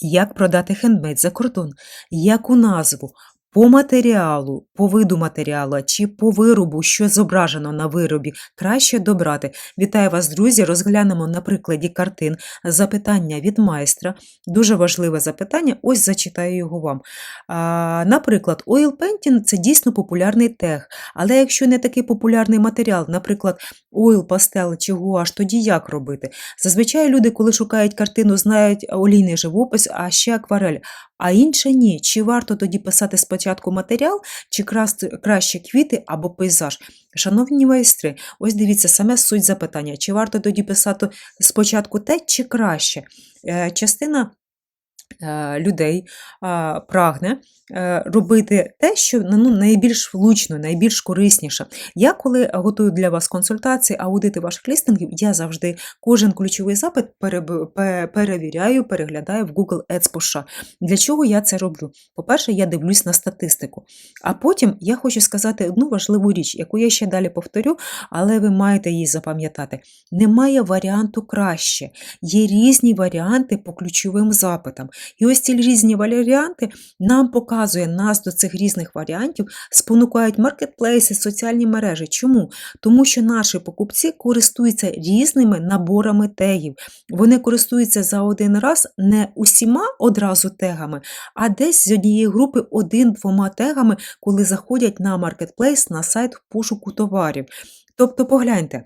Як продати хендмейд за кордон? Яку назву? По матеріалу, по виду матеріалу чи по виробу, що зображено на виробі, краще добрати. Вітаю вас, друзі! Розглянемо на прикладі картин запитання від майстра. Дуже важливе запитання, ось зачитаю його вам. А, наприклад, oil painting – це дійсно популярний тег, але якщо не такий популярний матеріал, наприклад, oil, пастел чи гуаш, тоді як робити? Зазвичай люди, коли шукають картину, знають олійний живопис, а ще акварель, а інше ні. Чи варто тоді писати спочатку матеріал, чи краще квіти або пейзаж? Шановні майстри, ось дивіться саме суть запитання. Чи варто тоді писати спочатку те, чи краще? Е, Частина людей прагне е, робити те, що ну, найбільш влучно, найбільш корисніше. Я коли готую для вас консультації, аудити ваших лістингів, я завжди кожен ключовий запит перевіряю, переглядаю в Google Ads США. Для чого я це роблю? По-перше, я дивлюсь на статистику. А потім я хочу сказати одну важливу річ, яку я ще далі повторю, але ви маєте її запам'ятати. Немає варіанту краще. Є різні варіанти по ключовим запитам. І ось ці різні варіанти нам показує нас до цих різних варіантів, спонукають маркетплейси, соціальні мережі. Чому? Тому що наші покупці користуються різними наборами тегів. Вони користуються за один раз не усіма одразу тегами, а десь з однієї групи один-двома тегами, коли заходять на маркетплейс на сайт пошуку товарів. Тобто погляньте.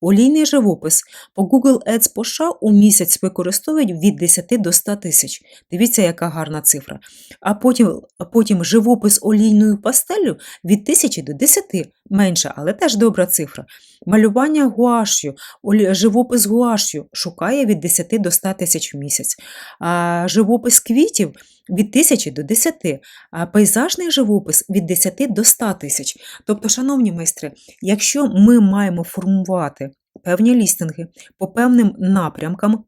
Олійний живопис по Google Ads по США у місяць використовують від 10 до 100 тисяч. Дивіться, яка гарна цифра. А потім, потім живопис олійною пастеллю від 1000 до 10 менше, але теж добра цифра. Малювання гуашю, живопис гуашю шукає від 10 до 100 тисяч в місяць. А живопис квітів від 1000 до 10, а пейзажний живопис від 10 до 100 тисяч. Тобто, шановні майстри, якщо ми маємо формувати певні лістинги по певним напрямкам,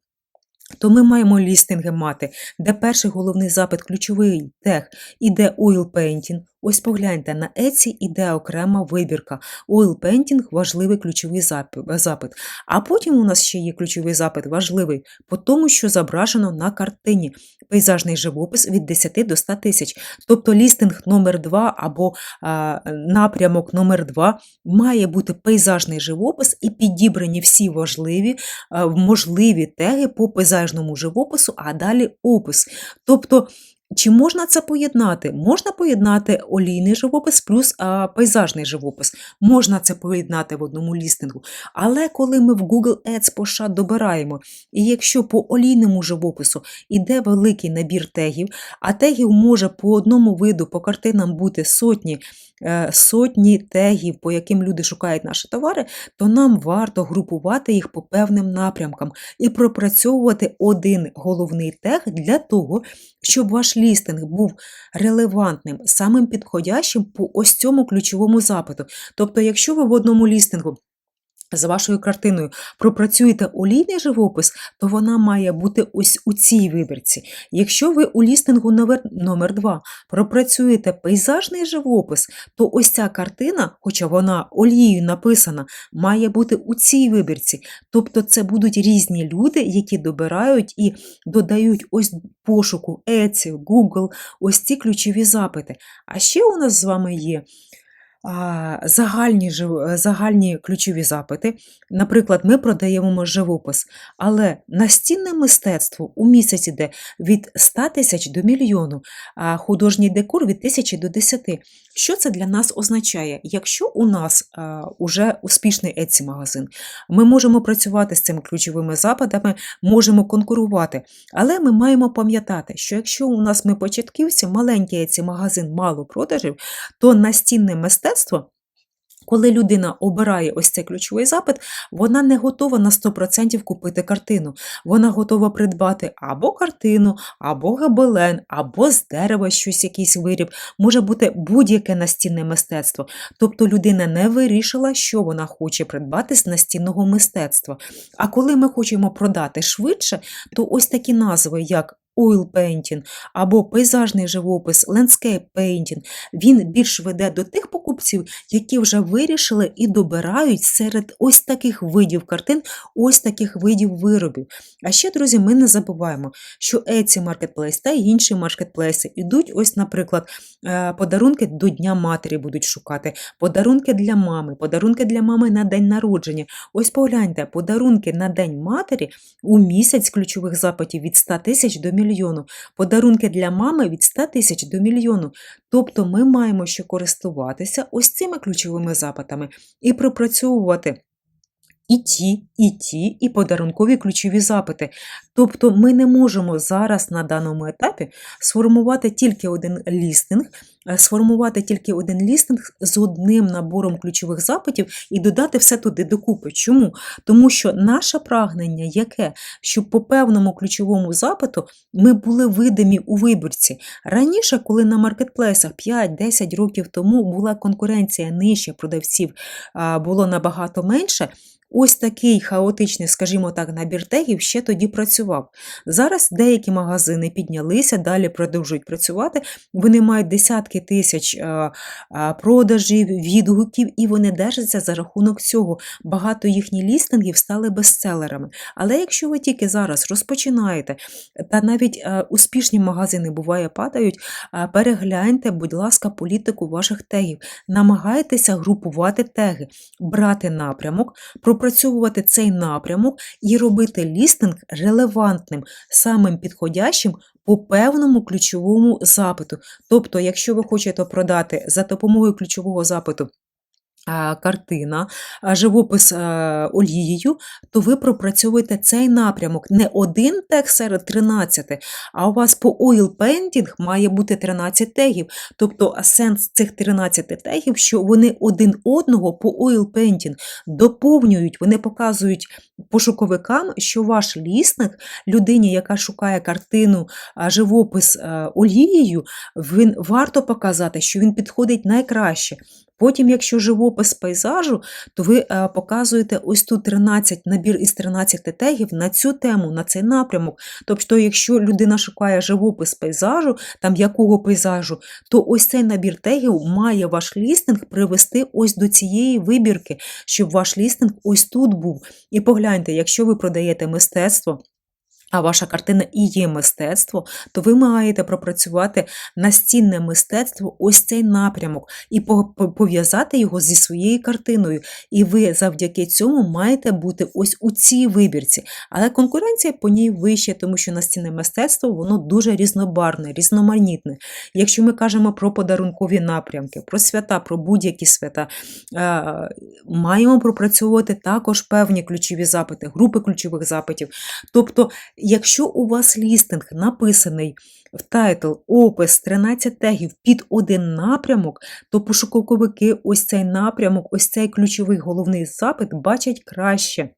то ми маємо лістинги мати, де перший головний запит, ключовий тех, іде oil painting. Ось погляньте, на Etsy іде окрема вибірка. Oil painting – важливий ключовий запит. А потім у нас ще є ключовий запит важливий по тому, що зображено на картині. Пейзажний живопис від 10 до 100 тисяч. Тобто лістинг номер 2 або а, напрямок номер 2 має бути пейзажний живопис і підібрані всі важливі, а, можливі теги по пейзажному живопису, а далі опис. Тобто, чи можна це поєднати? Можна поєднати олійний живопис плюс а, пейзажний живопис. Можна це поєднати в одному лістингу. Але коли ми в Google Ads по США добираємо, і якщо по олійному живопису іде великий набір тегів, а тегів може по одному виду, по картинам бути сотні, е, сотні тегів, по яким люди шукають наші товари, то нам варто групувати їх по певним напрямкам і пропрацьовувати один головний тег для того, щоб ваш лістинг був релевантним, самим підходящим по ось цьому ключовому запиту. Тобто, якщо ви в одному лістингу з вашою картиною пропрацюєте олійний живопис, то вона має бути ось у цій вибірці. Якщо ви у лістингу номер, номер 2 пропрацюєте пейзажний живопис, то ось ця картина, хоча вона олією написана, має бути у цій вибірці. Тобто це будуть різні люди, які добирають і додають ось пошуку Etsy, Google, ось ці ключові запити. А ще у нас з вами є загальні, загальні ключові запити. Наприклад, ми продаємо живопис, але настінне мистецтво у місяць іде від 100 тисяч до мільйону, а художній декор від 1000 до 10. Що це для нас означає? Якщо у нас уже успішний Etsy магазин, ми можемо працювати з цими ключовими запитами, можемо конкурувати, але ми маємо пам'ятати, що якщо у нас ми початківці, маленький Etsy магазин, мало продажів, то настінне мистецтво. Коли людина обирає ось цей ключовий запит, вона не готова на 100% купити картину. Вона готова придбати або картину, або гобелен, або з дерева щось, якийсь виріб. Може бути будь-яке настінне мистецтво. Тобто людина не вирішила, що вона хоче придбати з настінного мистецтва. А коли ми хочемо продати швидше, то ось такі назви, як oil painting або пейзажний живопис, landscape painting, він більш веде до тих покупців, які вже вирішили і добирають серед ось таких видів картин, ось таких видів виробів. А ще, друзі, ми не забуваємо, що Etsy Marketplace та інші маркетплейси ідуть, ось, наприклад, е, подарунки до Дня Матері будуть шукати, подарунки для мами, подарунки для мами на день народження. Ось погляньте, подарунки на День матері у місяць ключових запитів від 100 тисяч до мільйону, подарунки для мами від 100 тисяч до мільйону. Тобто ми маємо ще користуватися ось цими ключовими запитами і пропрацьовувати. І ті, і ті, і подарункові ключові запити. Тобто ми не можемо зараз на даному етапі сформувати тільки один лістинг, е, сформувати тільки один лістинг з одним набором ключових запитів і додати все туди докупи. Чому? Тому що наше прагнення яке? Щоб по певному ключовому запиту ми були видимі у виборці. Раніше, коли на маркетплейсах 5-10 років тому була конкуренція нижче продавців, було набагато менше. Ось такий хаотичний, скажімо так, набір тегів ще тоді працював. Зараз деякі магазини піднялися, далі продовжують працювати. Вони мають десятки тисяч а, а, продажів, відгуків, і вони держаться за рахунок цього. Багато їхніх лістингів стали бестселерами. Але якщо ви тільки зараз розпочинаєте, та навіть успішні магазини буває падають, перегляньте, будь ласка, політику ваших тегів. Намагайтеся групувати теги, брати напрямок, пропрацьовувати цей напрямок і робити лістинг релевантним, самим підходящим по певному ключовому запиту. Тобто, якщо ви хочете продати за допомогою ключового запиту картина, живопис олією, то ви пропрацьовуєте цей напрямок. Не один тег серед 13, а у вас по oil painting має бути 13 тегів. Тобто сенс цих 13 тегів, що вони один одного по oil painting доповнюють, вони показують пошуковикам, що ваш лісник людині, яка шукає картину, живопис олією, він варто показати, що він підходить найкраще. Потім, якщо живопис пейзажу, то ви е, показуєте ось тут 13 набір із 13 тегів на цю тему, на цей напрямок. Тобто, якщо людина шукає живопис пейзажу, там якого пейзажу, то ось цей набір тегів має ваш лістинг привести ось до цієї вибірки, щоб ваш лістинг ось тут був. І погляньте, якщо ви продаєте мистецтво. А ваша картина і є мистецтво, то ви маєте пропрацювати настінне мистецтво, ось цей напрямок, і по- по- пов'язати його зі своєю картиною. І ви завдяки цьому маєте бути ось у цій вибірці. Але конкуренція по ній вища, тому що настінне мистецтво воно дуже різнобарне, різноманітне. Якщо ми кажемо про подарункові напрямки, про свята, про будь-які свята, е, маємо пропрацьовувати також певні ключові запити, групи ключових запитів. Тобто, якщо у вас лістинг написаний в тайтл, опис, 13 тегів під один напрямок, то пошуковики ось цей напрямок, ось цей ключовий головний запит бачать краще.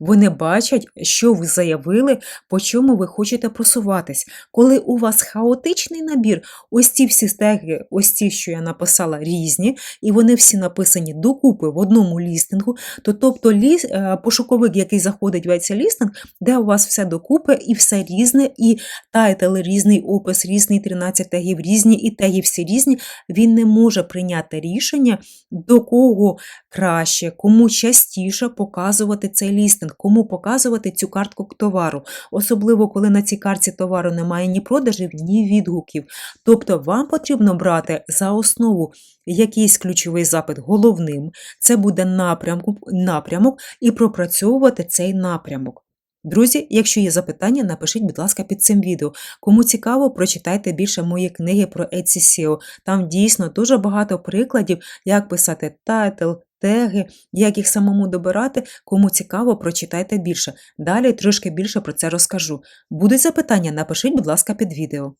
Вони бачать, що ви заявили, по чому ви хочете просуватись. Коли у вас хаотичний набір, ось ці всі теги, ось ці, що я написала, різні, і вони всі написані докупи в одному лістингу, то тобто ліс, е, пошуковик, який заходить в цей лістинг, де у вас все докупи і все різне, і тайтл різний, опис різний, 13 тегів різні, і теги всі різні, він не може прийняти рішення, до кого краще, кому частіше показувати цей лістинг, кому показувати цю картку товару, особливо коли на цій картці товару немає ні продажів, ні відгуків. Тобто вам потрібно брати за основу якийсь ключовий запит головним, це буде напрямок, напрямок і пропрацьовувати цей напрямок. Друзі, якщо є запитання, напишіть, будь ласка, під цим відео. Кому цікаво, прочитайте більше мої книги про Etsy SEO. Там дійсно дуже багато прикладів, як писати тайтл, теги, як їх самому добирати. Кому цікаво, прочитайте більше. Далі трошки більше про це розкажу. Будуть запитання, напишіть, будь ласка, під відео.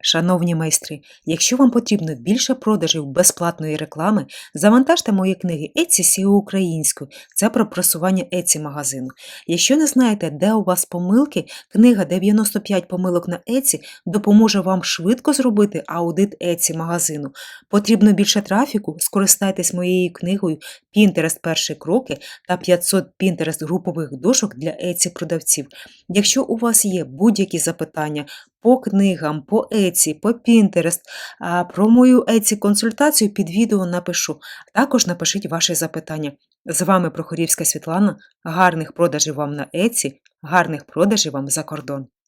Шановні майстри, якщо вам потрібно більше продажів безплатної реклами, завантажте мої книги Etsy SEO українською. Це про просування Etsy магазину. Якщо не знаєте, де у вас помилки, книга 95 помилок на Etsy допоможе вам швидко зробити аудит Etsy магазину. Потрібно більше трафіку? Скористайтесь моєю книгою Pinterest перші кроки та 500 Pinterest групових дошок для Etsy продавців. Якщо у вас є будь-які запитання по книгам, по Еці, по Пінтерест. про мою Еці консультацію під відео напишу. Також напишіть ваші запитання. З вами Прохорівська Світлана. Гарних продажів вам на Еці, гарних продажів вам за кордон.